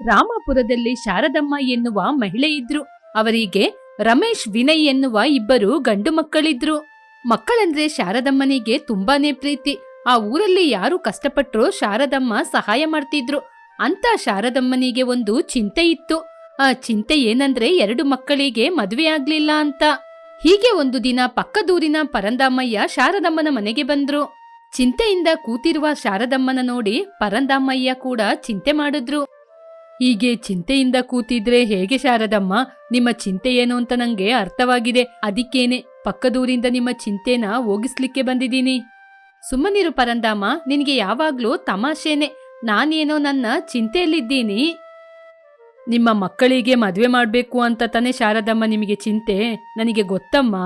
ರಾಮಾಪುರದಲ್ಲಿ ಶಾರದಮ್ಮ ಎನ್ನುವ ಮಹಿಳೆ ಇದ್ರು. ಅವರಿಗೆ ರಮೇಶ್ ವಿನಯ್ ಎನ್ನುವ ಇಬ್ಬರು ಗಂಡು ಮಕ್ಕಳಿದ್ರು. ಮಕ್ಕಳಂದ್ರೆ ಶಾರದಮ್ಮನಿಗೆ ತುಂಬಾನೇ ಪ್ರೀತಿ. ಆ ಊರಲ್ಲಿ ಯಾರು ಕಷ್ಟಪಟ್ರೋ ಶಾರದಮ್ಮ ಸಹಾಯ ಮಾಡ್ತಿದ್ರು. ಅಂತ ಶಾರದಮ್ಮನಿಗೆ ಒಂದು ಚಿಂತೆ ಇತ್ತು. ಆ ಚಿಂತೆ ಏನಂದ್ರೆ ಎರಡು ಮಕ್ಕಳಿಗೆ ಮದುವೆ ಆಗ್ಲಿಲ್ಲ ಅಂತ. ಹೀಗೆ ಒಂದು ದಿನ ಪಕ್ಕದೂರಿನ ಪರಂದಾಮಯ್ಯ ಶಾರದಮ್ಮನ ಮನೆಗೆ ಬಂದ್ರು. ಚಿಂತೆಯಿಂದ ಕೂತಿರುವ ಶಾರದಮ್ಮನ ನೋಡಿ ಪರಂದಾಮಯ್ಯ ಕೂಡ ಚಿಂತೆ ಮಾಡಿದ್ರು. ಹೀಗೆ ಚಿಂತೆಯಿಂದ ಕೂತಿದ್ರೆ ಹೇಗೆ ಶಾರದಮ್ಮ? ನಿಮ್ಮ ಚಿಂತೆ ಏನು ಅಂತ ನಂಗೆ ಅರ್ಥವಾಗಿದೆ. ಅದಕ್ಕೇನೆ, ಪಕ್ಕದೂರಿಂದ ನಿಮ್ಮ ಚಿಂತೆನ ಹೋಗಿಸ್ಲಿಕ್ಕೆ ಬಂದಿದ್ದೀನಿ. ಸುಮ್ಮನಿರು ಪರಂದಾಮ, ನಿನಗೆ ಯಾವಾಗ್ಲೂ ತಮಾಷೆನೆ. ನಾನೇನೋ ನನ್ನ ಚಿಂತೆಯಲ್ಲಿದ್ದೀನಿ. ನಿಮ್ಮ ಮಕ್ಕಳಿಗೆ ಮದುವೆ ಮಾಡಬೇಕು ಅಂತ ತಾನೇ ಶಾರದಮ್ಮ ನಿಮಗೆ ಚಿಂತೆ. ನನಗೆ ಗೊತ್ತಮ್ಮ.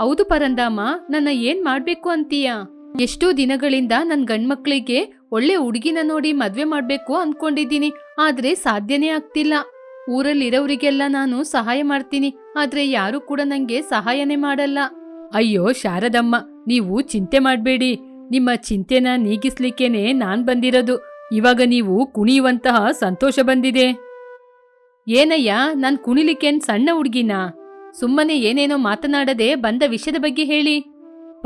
ಹೌದು ಪರಂದಾಮ, ನನ್ನ ಏನ್ ಮಾಡ್ಬೇಕು ಅಂತೀಯ? ಎಷ್ಟೋ ದಿನಗಳಿಂದ ನನ್ನ ಗಂಡ್ಮಕ್ಳಿಗೆ ಒಳ್ಳೆ ಹುಡುಗಿನ ನೋಡಿ ಮದ್ವೆ ಮಾಡ್ಬೇಕು ಅನ್ಕೊಂಡಿದ್ದೀನಿ, ಆದ್ರೆ ಸಾಧ್ಯನೇ ಆಗ್ತಿಲ್ಲ. ಊರಲ್ಲಿರೋರಿಗೆಲ್ಲ ನಾನು ಸಹಾಯ ಮಾಡ್ತೀನಿ, ಆದ್ರೆ ಯಾರು ಕೂಡ ನಂಗೆ ಸಹಾಯನೇ ಮಾಡಲ್ಲ. ಅಯ್ಯೋ ಶಾರದಮ್ಮ, ನೀವು ಚಿಂತೆ ಮಾಡ್ಬೇಡಿ. ನಿಮ್ಮ ಚಿಂತೆನ ನೀಗಿಸ್ಲಿಕ್ಕೇನೆ ನಾನ್ ಬಂದಿರೋದು. ಇವಾಗ ನೀವು ಕುಣಿಯುವಂತಹ ಸಂತೋಷ ಬಂದಿದೆ. ಏನಯ್ಯ, ನಾನ್ ಕುಣಿಲಿಕ್ಕೇನ್ ಸಣ್ಣ ಹುಡುಗಿನ? ಸುಮ್ಮನೆ ಏನೇನೋ ಮಾತನಾಡದೆ ಬಂದ ವಿಷಯದ ಬಗ್ಗೆ ಹೇಳಿ.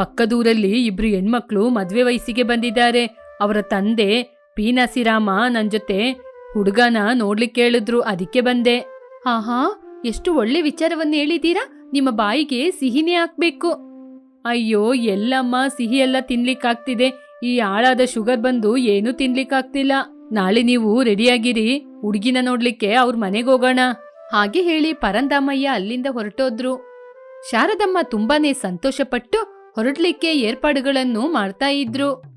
ಪಕ್ಕದೂರಲ್ಲಿ ಇಬ್ರು ಹೆಣ್ಮಕ್ಳು ಮದ್ವೆ ವಯಸ್ಸಿಗೆ ಬಂದಿದ್ದಾರೆ. ಅವರ ತಂದೆ ಪಿ ನಸಿರಾಮ ಜೊತೆ ಹುಡುಗನ ನೋಡ್ಲಿಕ್ಕೆ ಹೇಳಿದ್ರು ಅದಕ್ಕೆ ಬಂದೆ. ಆಹಾ, ಎಷ್ಟು ಒಳ್ಳೆ ವಿಚಾರವನ್ನ ಹೇಳಿದೀರಾ? ನಿಮ್ಮ ಬಾಯಿಗೆ ಸಿಹಿನೇ ಹಾಕ್ಬೇಕು. ಅಯ್ಯೋ, ಎಲ್ಲಮ್ಮ, ಸಿಹಿ ಎಲ್ಲ ತಿನ್ಲಿಕ್ಕಾಗ್ತಿದೆ. ಈ ಆಳಾದ ಶುಗರ್ ಬಂದು ಏನೂ ತಿನ್ಲಿಕ್ಕಾಗ್ತಿಲ್ಲ. ನಾಳೆ ನೀವು ರೆಡಿಯಾಗಿರಿ, ಹುಡುಗಿನ ನೋಡ್ಲಿಕ್ಕೆ ಅವ್ರ ಮನೆಗೆ ಹೋಗೋಣ. ಹಾಗೆ ಹೇಳಿ ಪರಂದಾಮಯ್ಯ ಅಲ್ಲಿಂದ ಹೊರಟೋದ್ರು. ಶಾರದಮ್ಮ ತುಂಬಾನೇ ಸಂತೋಷಪಟ್ಟು ಹೊರಡ್ಲಿಕ್ಕೆ ಏರ್ಪಾಡುಗಳನ್ನು ಮಾಡ್ತಾ ಇದ್ರು.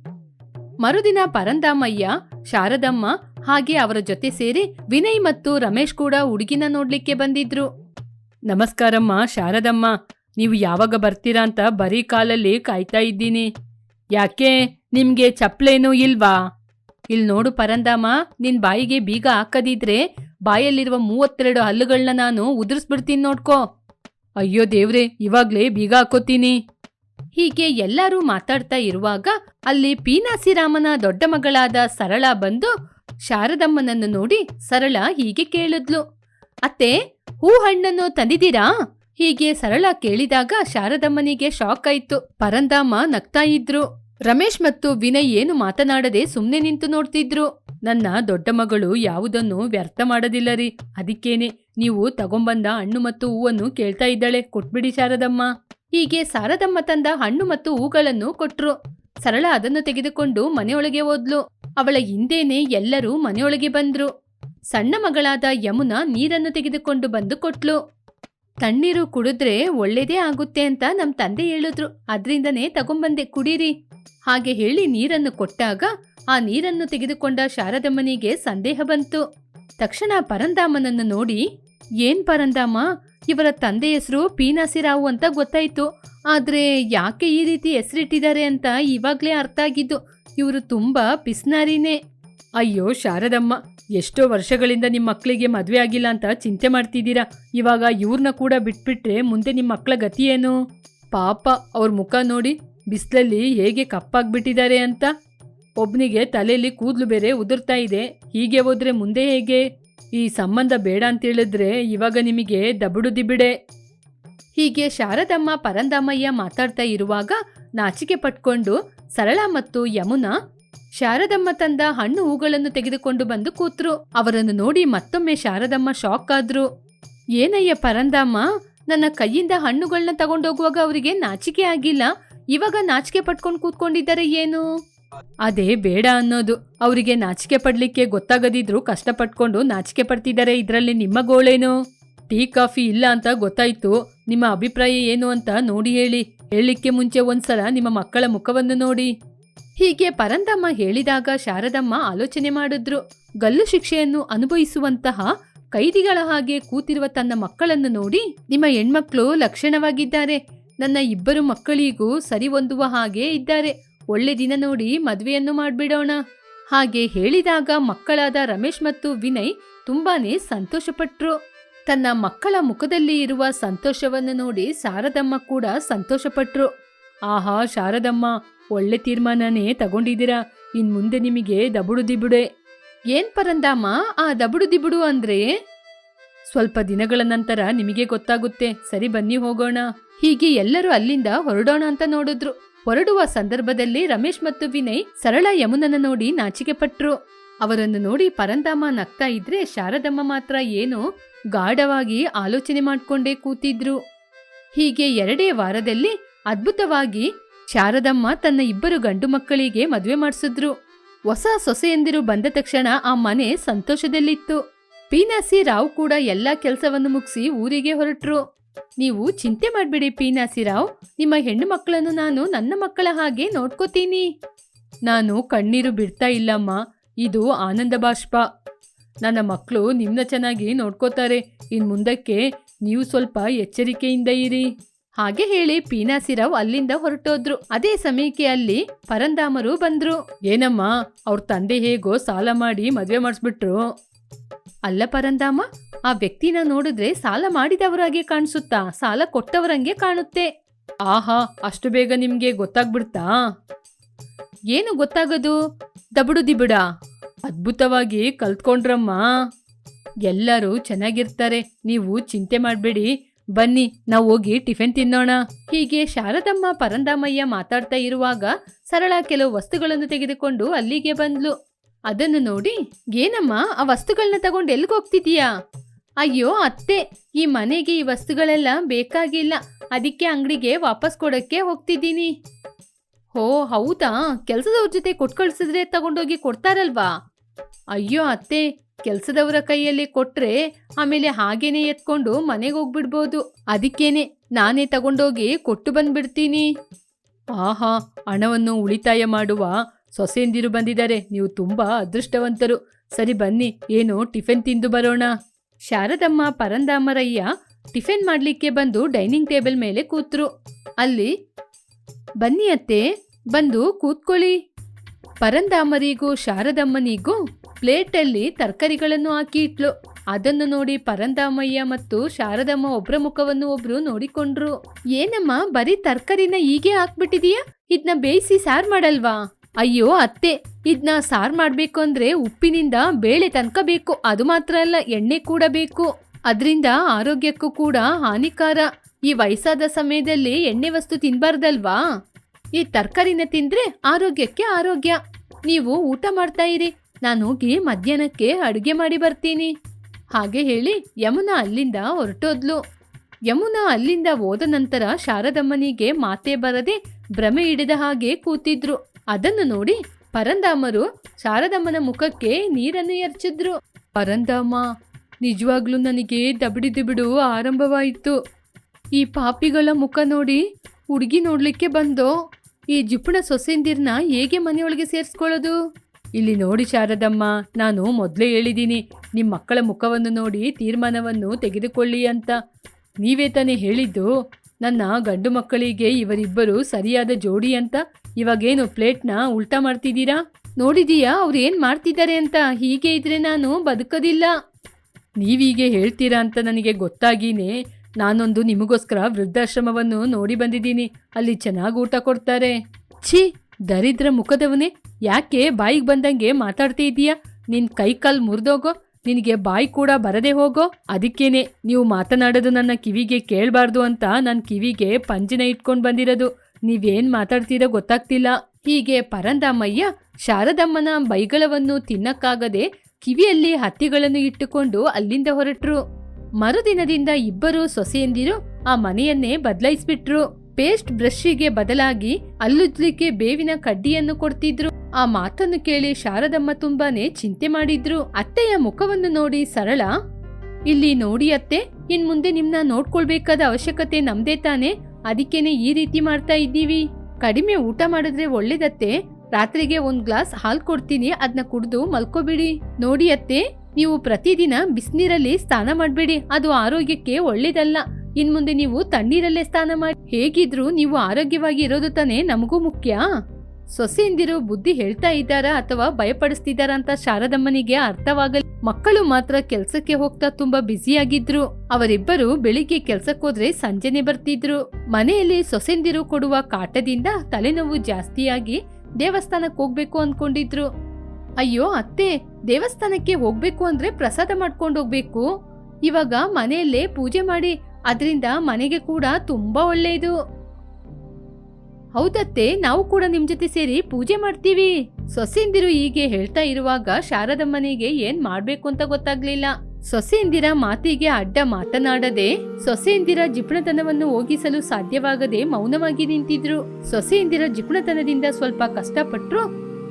ಮರುದಿನ ಪರಂದಾಮಯ್ಯ, ಶಾರದಮ್ಮ ಹಾಗೆ ಅವರ ಜೊತೆ ಸೇರಿ ವಿನಯ್ ಮತ್ತು ರಮೇಶ್ ಕೂಡ ಹುಡುಗಿನ ನೋಡ್ಲಿಕ್ಕೆ ಬಂದಿದ್ರು. ನಮಸ್ಕಾರಮ್ಮ, ಶಾರದಮ್ಮ. ನೀವು ಯಾವಾಗ ಬರ್ತೀರಾ ಅಂತ ಬರೀ ಕಾಲಲ್ಲಿ ಕಾಯ್ತಾ ಇದ್ದೀನಿ. ಯಾಕೆ? ನಿಮ್ಗೆ ಚಪ್ಲೇನೂ ಇಲ್ವಾ? ಇಲ್ಲಿ ನೋಡು ಪರಂದಾಮ, ನಿನ್ ಬಾಯಿಗೆ ಬೀಗ ಹಾಕದಿದ್ರೆ ಬಾಯಲ್ಲಿರುವ ಮೂವತ್ತೆರಡು ಹಲ್ಲುಗಳನ್ನ ನಾನು ಉದುರಿಸ್ಬಿಡ್ತೀನಿ ನೋಡ್ಕೋ. ಅಯ್ಯೋ ದೇವ್ರೆ, ಇವಾಗ್ಲೇ ಬೀಗ ಹಾಕೋತೀನಿ. ಹೀಗೆ ಎಲ್ಲರೂ ಮಾತಾಡ್ತಾ ಇರುವಾಗ ಅಲ್ಲಿ ಪೀನಾಸಿರಾಮನ ದೊಡ್ಡ ಮಗಳಾದ ಸರಳ ಬಂದು ಶಾರದಮ್ಮನನ್ನು ನೋಡಿ ಸರಳ ಹೀಗೆ ಕೇಳಿದ್ಲು. ಅತ್ತೆ, ಹೂ ಹಣ್ಣನ್ನು ತಂದಿದ್ದೀರಾ? ಹೀಗೆ ಸರಳ ಕೇಳಿದಾಗ ಶಾರದಮ್ಮನಿಗೆ ಶಾಕ್ ಆಯ್ತು. ಪರಂದಾಮ ನಗ್ತಾ ಇದ್ರು. ರಮೇಶ್ ಮತ್ತು ವಿನಯ್ ಏನು ಮಾತನಾಡದೆ ಸುಮ್ನೆ ನಿಂತು ನೋಡ್ತಿದ್ರು. ನನ್ನ ದೊಡ್ಡ ಮಗಳು ಯಾವುದನ್ನು ವ್ಯರ್ಥ ಮಾಡೋದಿಲ್ಲ ರೀ. ಅದಕ್ಕೇನೆ, ನೀವು ತಗೊಂಬಂದ ಹಣ್ಣು ಮತ್ತು ಹೂವನ್ನು ಕೇಳ್ತಾ ಇದ್ದಾಳೆ. ಕೊಟ್ಬಿಡಿ ಶಾರದಮ್ಮ. ಹೀಗೆ ಸಾರದಮ್ಮ ತಂದ ಹಣ್ಣು ಮತ್ತು ಹೂಗಳನ್ನು ಕೊಟ್ರು. ಸರಳ ಅದನ್ನು ತೆಗೆದುಕೊಂಡು ಮನೆಯೊಳಗೆ ಹೋದ್ಲು. ಅವಳ ಹಿಂದೇನೆ ಎಲ್ಲರೂ ಮನೆಯೊಳಗೆ ಬಂದ್ರು. ಸಣ್ಣ ಮಗಳಾದ ಯಮುನಾ ನೀರನ್ನು ತೆಗೆದುಕೊಂಡು ಬಂದು ಕೊಟ್ಲು. ತಣ್ಣೀರು ಕುಡಿದ್ರೆ ಒಳ್ಳೇದೇ ಆಗುತ್ತೆ ಅಂತ ನಮ್ ತಂದೆ ಹೇಳಿದ್ರು. ಅದರಿಂದನೇ ತಗೊಂಬಂದೆ, ಕುಡೀರಿ. ಹಾಗೆ ಹೇಳಿ ನೀರನ್ನು ಕೊಟ್ಟಾಗ ಆ ನೀರನ್ನು ತೆಗೆದುಕೊಂಡ ಶಾರದಮ್ಮನಿಗೆ ಸಂದೇಹ ಬಂತು. ತಕ್ಷಣ ಪರಂದಾಮನನ್ನು ನೋಡಿ ಏನ್ ಪರಂದಾಮ ಇವರ ತಂದೆ ಹೆಸರು ಪೀನಾಸಿರಾವು ಅಂತ ಗೊತ್ತಾಯ್ತು. ಆದ್ರೆ ಯಾಕೆ ಈ ರೀತಿ ಹೆಸರಿಟ್ಟಿದ್ದಾರೆ ಅಂತ ಇವಾಗ್ಲೇ ಅರ್ಥ ಆಗಿದ್ದು, ಇವರು ತುಂಬಾ ಪಿಸ್ನಾರಿನೇ ಅಯ್ಯೋ ಶಾರದಮ್ಮ, ಎಷ್ಟೋ ವರ್ಷಗಳಿಂದ ನಿಮ್ಮ ಮಕ್ಕಳಿಗೆ ಮದುವೆ ಆಗಿಲ್ಲ ಅಂತ ಚಿಂತೆ ಮಾಡ್ತಿದ್ದೀರಾ? ಇವಾಗ ಇವ್ರನ್ನ ಕೂಡ ಬಿಟ್ಬಿಟ್ರೆ ಮುಂದೆ ನಿಮ್ಮ ಮಕ್ಕಳ ಗತಿ ಏನು? ಪಾಪ, ಅವ್ರ ಮುಖ ನೋಡಿ ಬಿಸಿಲಲ್ಲಿ ಹೇಗೆ ಕಪ್ಪಾಗ್ಬಿಟ್ಟಿದ್ದಾರೆ ಅಂತ. ಒಬ್ನಿಗೆ ತಲೆಯಲ್ಲಿ ಕೂದಲು ಬೇರೆ ಉದುರ್ತಾ ಇದೆ. ಹೀಗೆ ಹೋದ್ರೆ ಮುಂದೆ ಹೇಗೆ? ಈ ಸಂಬಂಧ ಬೇಡ ಅಂತೇಳಿದ್ರೆ ಇವಾಗ ನಿಮಗೆ ದಬುಡು ದಿಬಿಡೆ ಹೀಗೆ ಶಾರದಮ್ಮ ಪರಂದಮ್ಮಯ್ಯ ಮಾತಾಡ್ತಾ ಇರುವಾಗ ನಾಚಿಕೆ ಪಟ್ಕೊಂಡು ಸರಳ ಮತ್ತು ಯಮುನಾ ಶಾರದಮ್ಮ ತಂದ ಹಣ್ಣು ಹೂಗಳನ್ನು ತೆಗೆದುಕೊಂಡು ಬಂದು ಕೂತ್ರು. ಅವರನ್ನು ನೋಡಿ ಮತ್ತೊಮ್ಮೆ ಶಾರದಮ್ಮ ಶಾಕ್ ಆದ್ರು. ಏನಯ್ಯ ಪರಂದಮ್ಮ ನನ್ನ ಕೈಯಿಂದ ಹಣ್ಣುಗಳನ್ನ ತಗೊಂಡೋಗುವಾಗ ಅವರಿಗೆ ನಾಚಿಕೆ ಆಗಿಲ್ಲ. ಇವಾಗ ನಾಚಿಕೆ ಪಟ್ಕೊಂಡು ಕೂತ್ಕೊಂಡಿದ್ದಾರೆ ಏನು? ಅದೇ ಬೇಡ ಅನ್ನೋದು. ಅವರಿಗೆ ನಾಚಿಕೆ ಪಡ್ಲಿಕ್ಕೆ ಗೊತ್ತಾಗದಿದ್ರು ಕಷ್ಟಪಟ್ಕೊಂಡು ನಾಚಿಕೆ ಪಡ್ತಿದ್ದಾರೆ ಇದರಲ್ಲಿ ನಿಮ್ಮ ಗೋಳೇನು? ಟೀ, ಕಾಫಿ ಇಲ್ಲ ಅಂತ ಗೊತ್ತಾಯ್ತು. ನಿಮ್ಮ ಅಭಿಪ್ರಾಯ ಏನು ಅಂತ ನೋಡಿ ಹೇಳಿ. ಹೇಳಲಿಕ್ಕೆ ಮುಂಚೆ ಒಂದ್ಸಲ ನಿಮ್ಮ ಮಕ್ಕಳ ಮುಖವನ್ನು ನೋಡಿ. ಹೀಗೆ ಪರಂದಮ್ಮ ಹೇಳಿದಾಗ ಶಾರದಮ್ಮ ಆಲೋಚನೆ ಮಾಡಿದ್ರು. ಗಲ್ಲು ಶಿಕ್ಷೆಯನ್ನು ಅನುಭವಿಸುವಂತಹ ಕೈದಿಗಳ ಹಾಗೆ ಕೂತಿರುವ ತನ್ನ ಮಕ್ಕಳನ್ನು ನೋಡಿ, ನಿಮ್ಮ ಹೆಣ್ಮಕ್ಳು ಲಕ್ಷಣವಾಗಿದ್ದಾರೆ. ನನ್ನ ಇಬ್ಬರು ಮಕ್ಕಳಿಗೂ ಸರಿ ಹೊಂದುವ ಹಾಗೆ ಇದ್ದಾರೆ. ಒಳ್ಳೆ ದಿನ ನೋಡಿ ಮದುವೆಯನ್ನು ಮಾಡ್ಬಿಡೋಣ. ಹಾಗೆ ಹೇಳಿದಾಗ ಮಕ್ಕಳಾದ ರಮೇಶ್ ಮತ್ತು ವಿನಯ್ ತುಂಬಾನೇ ಸಂತೋಷಪಟ್ರು. ತನ್ನ ಮಕ್ಕಳ ಮುಖದಲ್ಲಿ ಇರುವ ಸಂತೋಷವನ್ನು ನೋಡಿ ಶಾರದಮ್ಮ ಕೂಡ ಸಂತೋಷಪಟ್ರು. ಆಹಾ ಶಾರದಮ್ಮ, ಒಳ್ಳೆ ತೀರ್ಮಾನನೇ ತಗೊಂಡಿದ್ದೀರಾ? ಇನ್ ಮುಂದೆ ನಿಮಗೆ ದಬುಡು ದಿಬುಡೆ ಏನ್ ಪರಂದಾಮ, ಆ ದಬುಡು ದಿಬುಡು ಅಂದ್ರೆ? ಸ್ವಲ್ಪ ದಿನಗಳ ನಂತರ ನಿಮಗೆ ಗೊತ್ತಾಗುತ್ತೆ. ಸರಿ ಬನ್ನಿ ಹೋಗೋಣ. ಹೀಗೆ ಎಲ್ಲರೂ ಅಲ್ಲಿಂದ ಹೊರಡೋಣ ಅಂತ ನೋಡಿದ್ರು. ಹೊರಡುವ ಸಂದರ್ಭದಲ್ಲಿ ರಮೇಶ್ ಮತ್ತು ವಿನಯ್ ಸರಳ ಯಮುನನ ನೋಡಿ ನಾಚಿಕೆ ಪಟ್ರು ಅವರನ್ನು ನೋಡಿ ಪರಂದಾಮ ನಗ್ತಾ ಇದ್ರೆ ಶಾರದಮ್ಮ ಮಾತ್ರ ಏನು ಗಾಢವಾಗಿ ಆಲೋಚನೆ ಮಾಡ್ಕೊಂಡೇ ಕೂತಿದ್ರು. ಹೀಗೆ ಎರಡೇ ವಾರದಲ್ಲಿ ಅದ್ಭುತವಾಗಿ ಶಾರದಮ್ಮ ತನ್ನ ಇಬ್ಬರು ಗಂಡು ಮಕ್ಕಳಿಗೆ ಮದುವೆ ಮಾಡಿಸಿದ್ರು. ಹೊಸ ಸೊಸೆಯಂದಿರು ಬಂದ ತಕ್ಷಣ ಆ ಮನೆ ಸಂತೋಷದಲ್ಲಿತ್ತು. ಪೀನಾಸಿ ರಾವ್ ಕೂಡ ಎಲ್ಲಾ ಕೆಲಸವನ್ನು ಮುಗಿಸಿ ಊರಿಗೆ ಹೊರಟ್ರು. ನೀವು ಚಿಂತೆ ಮಾಡಬೇಡಿ ಪೀನಾಸಿರಾವ್. ನಿಮ್ಮ ಹೆಣ್ಣು ಮಕ್ಕಳನ್ನು ನಾನು ನನ್ನ ಮಕ್ಕಳ ಹಾಗೆ ನೋಡ್ಕೋತೀನಿ. ನಾನು ಕಣ್ಣೀರು ಬಿಡ್ತಾ ಇಲ್ಲಮ್ಮ. ಇದು ಆನಂದ ಬಾಷ್ಪ. ನನ್ನ ಮಕ್ಕಳು ನಿಮ್ಮನ್ನ ಚೆನ್ನಾಗಿ ನೋಡ್ಕೋತಾರೆ. ಇನ್ ಮುಂದಕ್ಕೆ ನೀವು ಸ್ವಲ್ಪ ಎಚ್ಚರಿಕೆಯಿಂದ ಇರಿ. ಹಾಗೆ ಹೇಳಿ ಪೀನಾಸಿರಾವ್ ಅಲ್ಲಿಂದ ಹೊರಟೋದ್ರು. ಅದೇ ಸಮಯಕ್ಕೆ ಅಲ್ಲಿ ಪರಂದಾಮರು ಬಂದ್ರು. ಏನಮ್ಮ, ಅವ್ರ ತಂದೆ ಹೇಗೋ ಸಾಲ ಮಾಡಿ ಮದುವೆ ಮಾಡಿಸ್ಬಿಟ್ರು. ಅಲ್ಲ ಪರಂದಾಮ, ಆ ವ್ಯಕ್ತಿನ ನೋಡಿದ್ರೆ ಸಾಲ ಮಾಡಿದವರಾಗೆ ಕಾಣಿಸುತ್ತಾ, ಸಾಲ ಕೊಟ್ಟವರಂಗೆ ಕಾಣುತ್ತೆ. ಆಹಾ, ಅಷ್ಟು ಬೇಗ ನಿಮ್ಗೆ ಗೊತ್ತಾಗ್ಬಿಡ್ತಾ? ಏನು ಗೊತ್ತಾಗೋದು? ದಬಡು ದಿಬಿಡ ಅದ್ಭುತವಾಗಿ ಕಲ್ತ್ಕೊಂಡ್ರಮ್ಮ. ಎಲ್ಲರೂ ಚೆನ್ನಾಗಿರ್ತಾರೆ, ನೀವು ಚಿಂತೆ ಮಾಡಬೇಡಿ. ಬನ್ನಿ, ನಾವು ಹೋಗಿ ಟಿಫಿನ್ ತಿನ್ನೋಣ. ಹೀಗೆ ಶಾರದಮ್ಮ, ಪರಂದಾಮಯ್ಯ ಮಾತಾಡ್ತಾ ಇರುವಾಗ ಸರಳ ಕೆಲವು ವಸ್ತುಗಳನ್ನು ತೆಗೆದುಕೊಂಡು ಅಲ್ಲಿಗೆ ಬಂದ್ಲು. ಅದನ್ನು ನೋಡಿ, ಏನಮ್ಮ, ಆ ವಸ್ತುಗಳನ್ನ ತಗೊಂಡು ಎಲ್ಲಿಗೆ ಹೋಗ್ತಿದೀಯಾ? ಅಯ್ಯೋ, ಅತ್ತೆ, ಈ ಮನೆಗೆ ಈ ವಸ್ತುಗಳೆಲ್ಲ ಬೇಕಾಗಿಲ್ಲ. ಅದಕ್ಕೆ ಅಂಗಡಿಗೆ ವಾಪಸ್ ಕೊಡಕ್ಕೆ ಹೋಗ್ತಿದ್ದೀನಿ. ಹೋ, ಹೌದಾ? ಕೆಲಸದವ್ರ ಜೊತೆ ಕೊಟ್ಟು ಕಳ್ಸಿದ್ರೆ ತಗೊಂಡೋಗಿ ಕೊಡ್ತಾರಲ್ವಾ? ಅಯ್ಯೋ, ಅತ್ತೆ, ಕೆಲಸದವರ ಕೈಯಲ್ಲಿ ಕೊಟ್ರೆ ಆಮೇಲೆ ಹಾಗೇನೆ ಎತ್ಕೊಂಡು ಮನೆಗೆ ಹೋಗ್ಬಿಡ್ಬೋದು. ಅದಕ್ಕೇನೆ ನಾನೇ ತಗೊಂಡೋಗಿ ಕೊಟ್ಟು ಬಂದ್ಬಿಡ್ತೀನಿ. ಆಹಾ, ಹಣವನ್ನು ಉಳಿತಾಯ ಮಾಡುವ ಸೊಸೆಯಂದಿರು ಬಂದಿದ್ದಾರೆ. ನೀವು ತುಂಬಾ ಅದೃಷ್ಟವಂತರು. ಸರಿ ಬನ್ನಿ, ಏನು ಟಿಫಿನ್ ತಿಂದು ಬರೋಣ. ಶಾರದಮ್ಮ, ಪರಂದಾಮರಯ್ಯ ಟಿಫಿನ್ ಮಾಡಲಿಕ್ಕೆ ಬಂದು ಡೈನಿಂಗ್ ಟೇಬಲ್ ಮೇಲೆ ಕೂತ್ರು. ಅಲ್ಲಿ, ಬನ್ನಿ ಅತ್ತೆ, ಬಂದು ಕೂತ್ಕೊಳ್ಳಿ. ಪರಂದಾಮರಿಗೂ ಶಾರದಮ್ಮನಿಗೂ ಪ್ಲೇಟಲ್ಲಿ ತರಕಾರಿಗಳನ್ನು ಹಾಕಿ ಇಟ್ಲು. ಅದನ್ನು ನೋಡಿ ಪರಂದಾಮಯ್ಯ ಮತ್ತು ಶಾರದಮ್ಮ ಒಬ್ಬರ ಮುಖವನ್ನು ಒಬ್ರು ನೋಡಿಕೊಂಡ್ರು. ಏನಮ್ಮ, ಬರೀ ತರಕಾರಿನ ಹೀಗೆ ಹಾಕ್ಬಿಟ್ಟಿದೀಯಾ? ಇದನ್ನ ಬೇಯಿಸಿ ಸಾರ್ ಮಾಡಲ್ವಾ? ಅಯ್ಯೋ, ಅತ್ತೆ ಇದನ್ನ ಸಾರ್ ಮಾಡ್ಬೇಕು ಅಂದ್ರೆ ಉಪ್ಪಿನಿಂದ ಬೇಳೆ ತನಕ ಬೇಕು. ಅದು ಮಾತ್ರ ಅಲ್ಲ, ಎಣ್ಣೆ ಕೂಡ ಬೇಕು. ಅದರಿಂದ ಆರೋಗ್ಯಕ್ಕೂ ಕೂಡ ಹಾನಿಕಾರ. ಈ ವಯಸ್ಸಾದ ಸಮಯದಲ್ಲಿ ಎಣ್ಣೆ ವಸ್ತು ತಿನ್ಬಾರ್ದಲ್ವಾ? ಈ ತರಕಾರಿನ ತಿಂದ್ರೆ ಆರೋಗ್ಯಕ್ಕೆ ಆರೋಗ್ಯ. ನೀವು ಊಟ ಮಾಡ್ತಾ ಇರಿ. ನಾನು ಹೋಗಿ ಮಧ್ಯಾಹ್ನಕ್ಕೆ ಅಡುಗೆ ಮಾಡಿ ಬರ್ತೀನಿ. ಹಾಗೆ ಹೇಳಿ ಯಮುನಾ ಅಲ್ಲಿಂದ ಹೊರಟೋದ್ಲು. ಯಮುನಾ ಅಲ್ಲಿಂದ ಹೋದ ನಂತರ ಶಾರದಮ್ಮನಿಗೆ ಮಾತೇ ಬರದೆ ಭ್ರಮೆ ಹಿಡಿದ ಹಾಗೆ ಕೂತಿದ್ರು. ಅದನ್ನು ನೋಡಿ ಪರಂದಾಮರು ಶಾರದಮ್ಮನ ಮುಖಕ್ಕೆ ನೀರನ್ನು ಎರಚಿದ್ರು. ಪರಂದಾಮ, ನಿಜವಾಗ್ಲೂ ನನಗೆ ದಬಿಡಿದು ಬಿಡು, ಆರಂಭವಾಯಿತು. ಈ ಪಾಪಿಗಳ ಮುಖ ನೋಡಿ ಹುಡುಗಿ ನೋಡಲಿಕ್ಕೆ ಬಂದೋ? ಈ ಜಿಪುಣ ಸೊಸೆಂದಿರ್ನ ಹೇಗೆ ಮನೆಯೊಳಗೆ ಸೇರಿಸ್ಕೊಳ್ಳೋದು? ಇಲ್ಲಿ ನೋಡಿ ಶಾರದಮ್ಮ, ನಾನು ಮೊದಲೇ ಹೇಳಿದ್ದೀನಿ ನಿಮ್ಮ ಮಕ್ಕಳ ಮುಖವನ್ನು ನೋಡಿ ತೀರ್ಮಾನವನ್ನು ತೆಗೆದುಕೊಳ್ಳಿ ಅಂತ. ನೀವೇ ತಾನೇ ಹೇಳಿದ್ದು, ನನ್ನ ಗಂಡು ಮಕ್ಕಳಿಗೆ ಇವರಿಬ್ಬರು ಸರಿಯಾದ ಜೋಡಿ ಅಂತ ಇವಾಗೇನು ಪ್ಲೇಟ್ನ ಉಲ್ಟಾ ಮಾಡ್ತಿದ್ದೀರಾ? ನೋಡಿದೀಯಾ ಅವ್ರು ಏನು ಮಾಡ್ತಿದ್ದಾರೆ ಅಂತ? ಹೀಗೆ ಇದ್ರೆ ನಾನು ಬದುಕೋದಿಲ್ಲ. ನೀವೀಗೆ ಹೇಳ್ತೀರಾ ಅಂತ ನನಗೆ ಗೊತ್ತಾಗಿನೇ. ನಾನೊಂದು ನಿಮಗೋಸ್ಕರ ವೃದ್ಧಾಶ್ರಮವನ್ನು ನೋಡಿ ಬಂದಿದ್ದೀನಿ. ಅಲ್ಲಿ ಚೆನ್ನಾಗಿ ಊಟ ಕೊಡ್ತಾರೆ. ಛೀ, ದರಿದ್ರ ಮುಖದವನೇ. ಯಾಕೆ ಬಾಯಿಗೆ ಬಂದಂಗೆ ಮಾತಾಡ್ತಾ ಇದೀಯಾ ನಿನ್ ಕೈ ಕಾಲು ಮುರಿದೋಗೋ, ನಿನಗೆ ಬಾಯಿ ಕೂಡ ಬರದೆ ಹೋಗೋ. ಅದಕ್ಕೇನೆ, ನೀವು ಮಾತನಾಡೋದು ನನ್ನ ಕಿವಿಗೆ ಕೇಳಬಾರ್ದು ಅಂತ ನನ್ನ ಕಿವಿಗೆ ಪಂಜಿನ ಇಟ್ಕೊಂಡು ಬಂದಿರೋದು. ನೀವೇನ್ ಮಾತಾಡ್ತೀರೋ ಗೊತ್ತಾಗ್ತಿಲ್ಲ. ಹೀಗೆ ಪರಂದಾಮಯ್ಯ ಶಾರದಮ್ಮನ ಬೈಗಳವನ್ನು ತಿನ್ನಕ್ಕಾಗದೆ ಕಿವಿಯಲ್ಲಿ ಹತ್ತಿಗಳನ್ನು ಇಟ್ಟುಕೊಂಡು ಅಲ್ಲಿಂದ ಹೊರಟ್ರು. ಮರುದಿನದಿಂದ ಇಬ್ಬರು ಸೊಸೆಯಂದಿರು ಆ ಮನೆಯನ್ನೇ ಬದಲಾಯಿಸ್ಬಿಟ್ರು. ಪೇಸ್ಟ್ ಬ್ರಷ್ಗೆ ಬದಲಾಗಿ ಅಲ್ಲುಜ್ಲಿಕ್ಕೆ ಬೇವಿನ ಕಡ್ಡಿಯನ್ನು ಕೊಡ್ತಿದ್ರು. ಆ ಮಾತನ್ನು ಕೇಳಿ ಶಾರದಮ್ಮ ತುಂಬಾನೇ ಚಿಂತೆ ಮಾಡಿದ್ರು. ಅತ್ತೆಯ ಮುಖವನ್ನು ನೋಡಿ ಸರಳ, ಇಲ್ಲಿ ನೋಡಿ ಅತ್ತೆ ಇನ್ ಮುಂದೆ ನಿಮ್ನ ನೋಡ್ಕೊಳ್ಬೇಕಾದ ಅವಶ್ಯಕತೆ ನಮ್ದೇ ತಾನೆ. ಅದಕ್ಕೇನೆ ಈ ರೀತಿ ಮಾಡ್ತಾ ಇದ್ದೀವಿ. ಕಡಿಮೆ ಊಟ ಮಾಡಿದ್ರೆ ಒಳ್ಳೇದತ್ತೆ. ರಾತ್ರಿಗೆ ಒಂದು ಗ್ಲಾಸ್ ಹಾಲು ಕೊಡ್ತೀನಿ ಅದನ್ನ ಕುಡಿದು ಮಲ್ಕೋಬಿಡಿ. ನೋಡಿ ಅತ್ತೆ, ನೀವು ಪ್ರತಿದಿನ ಬಿಸಿನೀರಲ್ಲಿ ಸ್ನಾನ ಮಾಡ್ಬೇಡಿ. ಅದು ಆರೋಗ್ಯಕ್ಕೆ ಒಳ್ಳೇದಲ್ಲ. ಇನ್ಮುಂದೆ ನೀವು ತಣ್ಣೀರಲ್ಲೇ ಸ್ನಾನ ಮಾಡಿ. ಹೇಗಿದ್ರು ನೀವು ಆರೋಗ್ಯವಾಗಿ ಇರೋದು ತಾನೇ ನಮಗೂ ಮುಖ್ಯ. ಸೊಸೆಯಂದಿರು ಬುದ್ಧಿ ಹೇಳ್ತಾ ಇದ್ದಾರಾ ಅಥವಾ ಭಯಪಡಿಸ್ತಿದ್ದಾರಾ ಅಂತ ಶಾರದಮ್ಮನಿಗೆ ಅರ್ಥವಾಗಲಿ. ಮಕ್ಕಳು ಮಾತ್ರ ಕೆಲ್ಸಕ್ಕೆ ಹೋಗ್ತಾ ತುಂಬಾ ಬ್ಯುಸಿಯಾಗಿದ್ರು. ಅವರಿಬ್ಬರು ಬೆಳಿಗ್ಗೆ ಕೆಲ್ಸಕ್ಕೋದ್ರೆ ಸಂಜೆನೆ ಬರ್ತಿದ್ರು. ಮನೆಯಲ್ಲಿ ಸೊಸೆಂದಿರು ಕೊಡುವ ಕಾಟದಿಂದ ತಲೆನೋವು ಜಾಸ್ತಿಯಾಗಿ ದೇವಸ್ಥಾನಕ್ಕೆ ಹೋಗ್ಬೇಕು ಅನ್ಕೊಂಡಿದ್ರು. ಅಯ್ಯೋ ಅತ್ತೆ, ದೇವಸ್ಥಾನಕ್ಕೆ ಹೋಗ್ಬೇಕು ಅಂದ್ರೆ ಪ್ರಸಾದ ಮಾಡ್ಕೊಂಡು ಹೋಗ್ಬೇಕು. ಇವಾಗ ಮನೆಯಲ್ಲೇ ಪೂಜೆ ಮಾಡಿ, ಅದರಿಂದ ಮನೆಗೆ ಕೂಡ ತುಂಬಾ ಒಳ್ಳೆಯದು ಹೌದತ್ತೆ, ನಾವು ಕೂಡ ನಿಮ್ ಜೊತೆ ಸೇರಿ ಪೂಜೆ ಮಾಡ್ತೀವಿ. ಸೊಸೆಂದಿರು ಹೀಗೆ ಹೇಳ್ತಾ ಇರುವಾಗ ಶಾರದಮ್ಮನಿಗೆ ಏನ್ ಮಾಡ್ಬೇಕು ಅಂತ ಗೊತ್ತಾಗ್ಲಿಲ್ಲ. ಸೊಸೆಂದಿರ ಮಾತಿಗೆ ಅಡ್ಡ ಮಾತನಾಡದೆ ಸೊಸೆಂದಿರ ಜಿಪುಣತನವನ್ನು ಹೋಗಿಸಲು ಸಾಧ್ಯವಾಗದೆ ಮೌನವಾಗಿ ನಿಂತಿದ್ರು. ಸೊಸೆಂದಿರ ಜಿಪುಣತನದಿಂದ ಸ್ವಲ್ಪ ಕಷ್ಟಪಟ್ರು